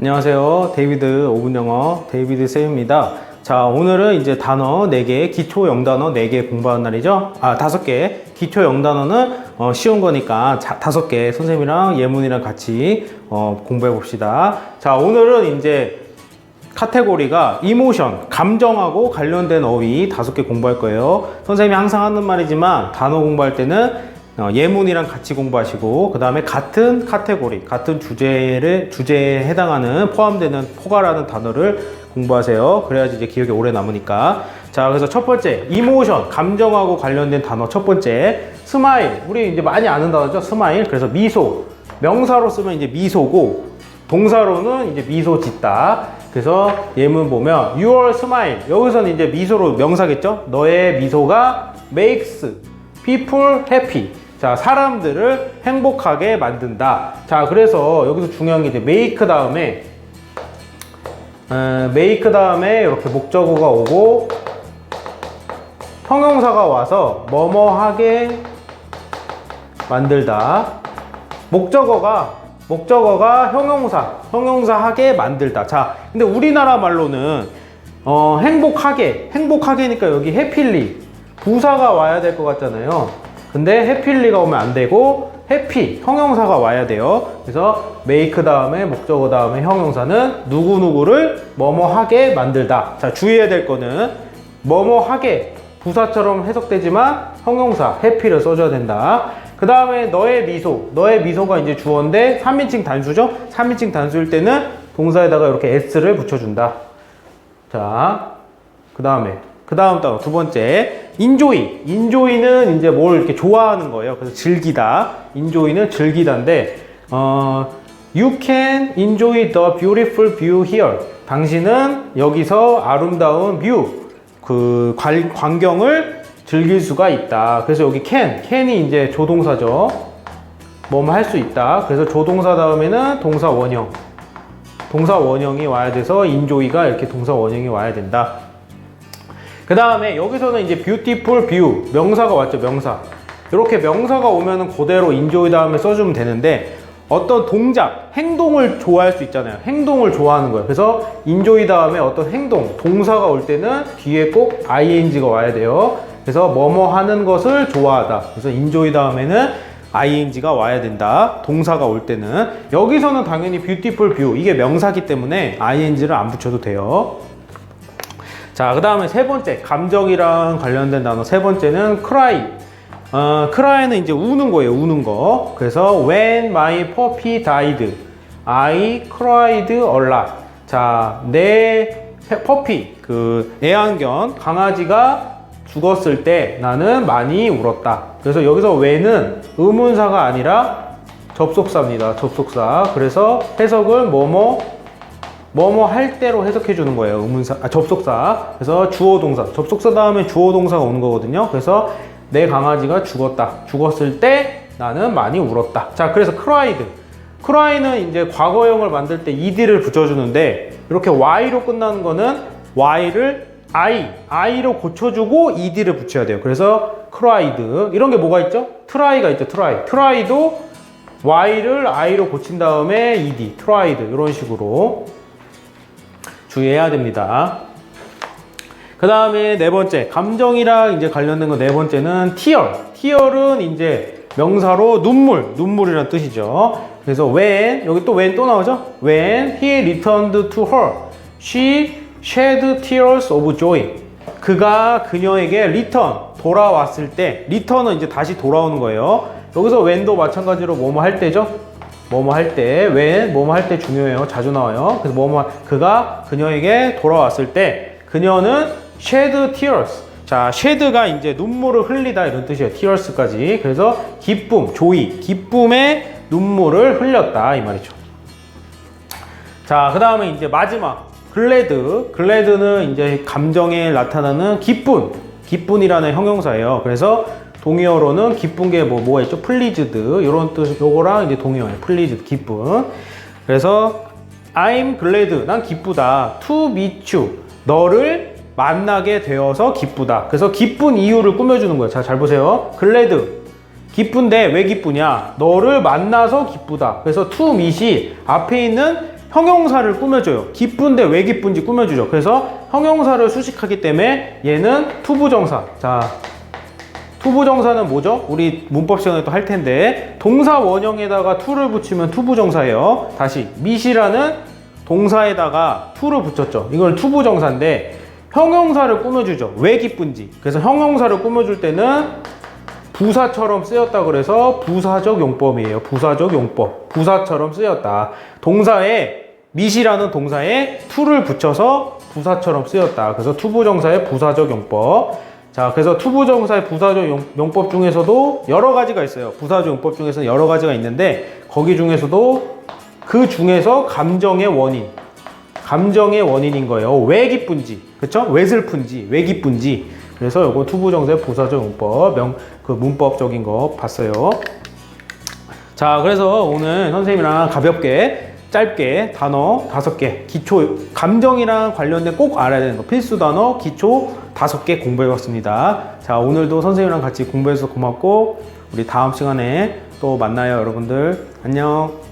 안녕하세요. 데이비드 5분 영어 데이비드 쌤입니다. 자, 오늘은 이제 단어 4개, 기초 영단어 4개 공부하는 날이죠. 아, 5개. 기초 영단어는 어, 쉬운 거니까 자, 5개 선생님이랑 예문이랑 같이 어, 공부해 봅시다. 자, 오늘은 이제 카테고리가 이모션, 감정하고 관련된 어휘 다섯 개 공부할 거예요. 선생님이 항상 하는 말이지만 단어 공부할 때는 어, 예문이랑 같이 공부하시고 그 다음에 같은 카테고리, 같은 주제를 주제에 해당하는 포함되는 포괄하는 단어를 공부하세요. 그래야지 이제 기억에 오래 남으니까. 자, 그래서 첫 번째 이모션, 감정하고 관련된 단어 첫 번째 스마일. 우리 이제 많이 아는 단어죠. 스마일. 그래서 미소. 명사로 쓰면 이제 미소고 동사로는 이제 미소 짓다. 그래서 예문 보면 your smile 여기서는 이제 미소로 명사겠죠? 너의 미소가 makes people happy. 자, 사람들을 행복하게 만든다. 자, 그래서 여기서 중요한 게 이제 make 다음에 어, make 다음에 이렇게 목적어가 오고 형용사가 와서 뭐뭐하게 만들다. 목적어가 목적어가 형용사, 형용사하게 만들다. 자, 근데 우리나라 말로는 어, 행복하게, 행복하게니까 여기 해필리 부사가 와야 될 것 같잖아요. 근데 해필리가 오면 안 되고 해피 형용사가 와야 돼요. 그래서 make 다음에 목적어 다음에 형용사는 누구 누구를 뭐뭐하게 만들다. 자, 주의해야 될 거는 뭐뭐하게 부사처럼 해석되지만 형용사 해피를 써줘야 된다. 그 다음에 너의 미소, 너의 미소가 이제 주어인데 3인칭 단수죠? 3인칭 단수일 때는 동사에다가 이렇게 s를 붙여준다. 자, 그 다음에 그 다음 단어 두 번째 인조이. 인조이는 이제 뭘 이렇게 좋아하는 거예요. 그래서 즐기다. 인조이는 즐기다인데 어, You can enjoy the beautiful view here. 당신은 여기서 아름다운 뷰, 그 관, 광경을 즐길 수가 있다. 그래서 여기 can, can이 이제 조동사죠. 뭐뭐 할 수 있다. 그래서 조동사 다음에는 동사 원형. 동사 원형이 와야 돼서 인조이가 이렇게 동사 원형이 와야 된다. 그 다음에 여기서는 이제 beautiful view 명사가 왔죠 명사. 이렇게 명사가 오면은 그대로 인조이 다음에 써주면 되는데 어떤 동작 행동을 좋아할 수 있잖아요. 행동을 좋아하는 거예요. 그래서 인조이 다음에 어떤 행동 동사가 올 때는 뒤에 꼭 ing가 와야 돼요. 그래서 뭐뭐 하는 것을 좋아하다. 그래서 인조이 다음에는 ing가 와야 된다. 동사가 올 때는. 여기서는 당연히 beautiful view. 이게 명사기 때문에 ing를 안 붙여도 돼요 자, 그 다음에 세 번째, 감정이랑 관련된 단어 세 번째는 cry. 어, cry는 이제 우는 거예요, 우는 거. 그래서 when my puppy died, I cried a lot. 자, 내 퍼피, 그 애완견, 강아지가 죽었을 때 나는 많이 울었다. 그래서 여기서 when은 의문사가 아니라 접속사입니다. 접속사. 그래서 해석을 뭐뭐 뭐뭐 할 때로 해석해 주는 거예요. 의문사, 아, 접속사. 그래서 주어 동사. 접속사 다음에 주어 동사가 오는 거거든요. 그래서 내 강아지가 죽었다. 죽었을 때 나는 많이 울었다. 자, 그래서 cried. cry는 이제 과거형을 만들 때 ed를 붙여주는데 이렇게 y로 끝나는 거는 y를 i, i로 고쳐주고 ed를 붙여야 돼요. 그래서 cried. 이런 게 뭐가 있죠? try가 있죠. try. try도 y를 i로 고친 다음에 ed, tried. 이런 식으로. 주의해야 됩니다. 그 다음에 네 번째, 감정이랑 이제 관련된 거 네 번째는 tear. tear은 이제 명사로 눈물, 눈물이라는 뜻이죠. 그래서 when, 여기 또 when 또 나오죠? When he returned to her, she shed tears of joy. 그가 그녀에게 return, 돌아왔을 때, return은 이제 다시 돌아오는 거예요. 여기서 when도 마찬가지로 뭐뭐 할 때죠? 뭐뭐 할 때, when, 뭐뭐 할 때 중요해요. 자주 나와요. 그래서 뭐뭐, 그가 그녀에게 돌아왔을 때, 그녀는 shed tears. 자, shed가 이제 눈물을 흘리다 이런 뜻이에요. tears까지. 그래서 기쁨, 조이, 기쁨의 눈물을 흘렸다. 이 말이죠. 자, 그 다음에 이제 마지막. 글래드. 글래드는 이제 감정에 나타나는 기쁨. 기쁨이라는 형용사예요. 그래서 동의어로는 기쁜 게 뭐, 뭐가 있죠? 플리즈드. 이런 뜻, 요거랑 이제 동의어예요. 플리즈드, 기쁨. 그래서 I'm glad. 난 기쁘다. To meet you. 너를 만나게 되어서 기쁘다. 그래서 기쁜 이유를 꾸며주는 거예요. 자, 잘 보세요. glad. 기쁜데 왜 기쁘냐? 너를 만나서 기쁘다. 그래서 to meet이 앞에 있는 형용사를 꾸며줘요. 기쁜데 왜 기쁜지 꾸며주죠. 그래서 형용사를 수식하기 때문에 얘는 투부정사. 자, 투부정사는 뭐죠? 우리 문법 시간에 또 할 텐데 동사 원형에다가 투를 붙이면 투부정사예요. 다시 미시라는 동사에다가 투를 붙였죠. 이걸 투부정사인데 형용사를 꾸며주죠. 왜 기쁜지. 그래서 형용사를 꾸며줄 때는 부사처럼 쓰였다 그래서 부사적 용법이에요. 부사적 용법. 부사처럼 쓰였다. 동사에 미시라는 동사에 투를 붙여서 부사처럼 쓰였다. 그래서 투부정사의 부사적 용법. 자, 그래서 투부정사의 부사적 용, 용법 중에서도 여러 가지가 있어요. 부사적 용법 중에서는 여러 가지가 있는데 거기 중에서도 그 중에서 감정의 원인. 감정의 원인인 거예요. 왜 기쁜지, 그쵸? 왜 슬픈지, 왜 기쁜지. 그래서 요거 투부정사의 부사적 용법, 명, 그 문법적인 거 봤어요. 자, 그래서 오늘 선생님이랑 가볍게, 짧게 단어 다섯 개, 기초, 감정이랑 관련된 꼭 알아야 되는 거, 필수 단어, 기초 다섯 개 공부해 봤습니다. 자, 오늘도 선생님이랑 같이 공부해서 고맙고, 우리 다음 시간에 또 만나요, 여러분들. 안녕.